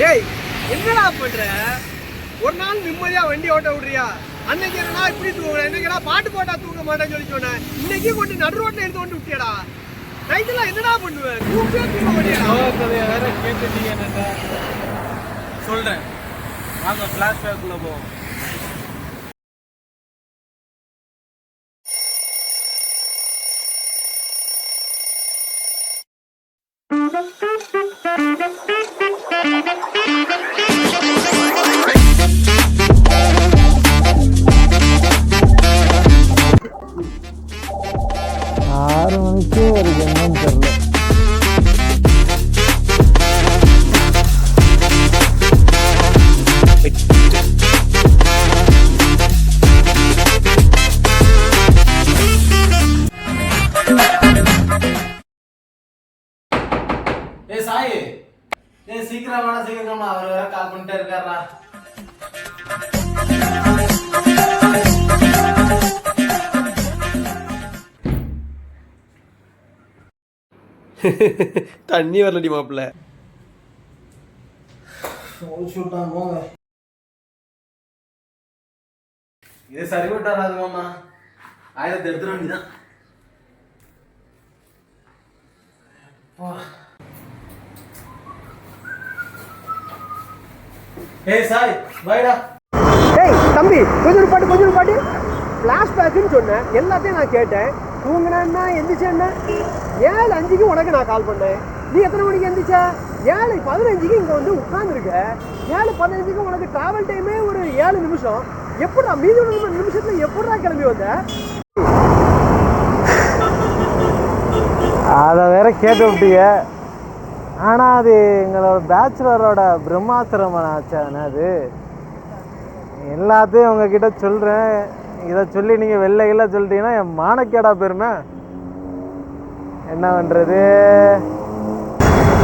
டேய் என்னடா பண்ற? ஒரு நாள் நிம்மதியா வண்டி ஓட்ட விடுறியா? அன்னைக்கு என்னடா இப்படி தூங்குற? என்னங்கடா பாட்டு போட்டா தூங்க மாட்டேன்னு சொல்லி சொன்னேன் இன்னைக்கு கொண்டு நடு ரோட்ல எடுத்து கொண்டு விட்டியடா. நைட்டுல என்னடா பண்ணுவேன் தூக்கவே தூங்க மாட்டியா வேற கேட்டுட்டீங்க என்னட்ட சொல்றேன். வாங்க ஃபிளாஷ்பேக்குள்ள போவோம். ஆறு மணிக்கு ஒரு என்னன்னு தெரியல ஏ சாய் ஏ சீக்கிரம் வேணா சீக்கிரம் அவர் வேற கால் பண்ணிட்டே இருக்காரா தண்ணி வரலடி மாப்பிள்ள. இது சரி விட்டாராது மாமா ஆயிரத்தி எடுத்துட வேண்டியதான் ஏய் சாய் பாய்டா டேய் தம்பி கொஞ்சம் பாட்டு கொஞ்சம் பாட்டு. ஃப்ளாஷ்பேக்குன்னு சொன்னேன். எல்லாத்தையும் நான் கேட்டேன். தூங்கினா எந்திரிச்சேன்னா ஏழு அஞ்சுக்கு உனக்கு நான் கால் பண்ணேன். நீ எத்தனை மணிக்கு எந்திரிச்ச? ஏழு பதினஞ்சுக்கு இங்கே வந்து உட்காந்துருக்க ஏழு பதினஞ்சுக்கு உனக்கு டிராவல் டைமே ஒரு ஏழு நிமிஷம். எப்படா மீதி ஒரு நிமிஷத்தில் எப்படா கிளம்பி வந்த? அதை வேற கேட்டு விட்டீங்க. ஆனால் அது எங்களோட பேச்சுலரோட பிரம்மாசிரமம் ஆச்சாண்ணே அது எல்லாத்தையும் உங்ககிட்ட சொல்கிறேன் இதை சொல்லி நீங்கள் வெளில வெளில சொல்லிட்டீங்கன்னா என் மானக்கேடா பெருமை. என்ன பண்ணுறது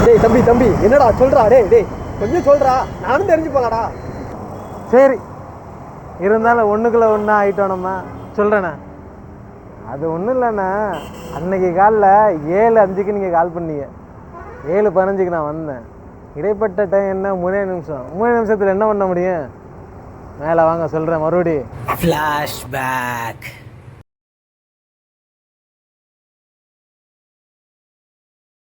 டேய் தம்பி தம்பி என்னடா சொல்றா? டேய் டேய் கொஞ்சம் சொல்றா. நானும் தெரிஞ்சு போலாடா சரி. இருந்தாலும் ஒன்றுக்குள்ள ஒன்றா ஆகிட்டோம் நம்ம. சொல்கிறேண்ணே அது ஒன்றும் இல்லைண்ணே. அன்னைக்கு காலைல ஏழு அஞ்சுக்கு நீங்கள் கால் பண்ணீங்க. ஏழு பதினஞ்சுக்கு நான் வந்தேன். இடைப்பட்ட டைம் என்ன? மூணே நிமிஷம். மூணு நிமிஷத்தில் என்ன பண்ண முடியும்? மேலே வாங்க சொல்கிறேன் மறுபடி. ஃப்ளாஷ்பேக்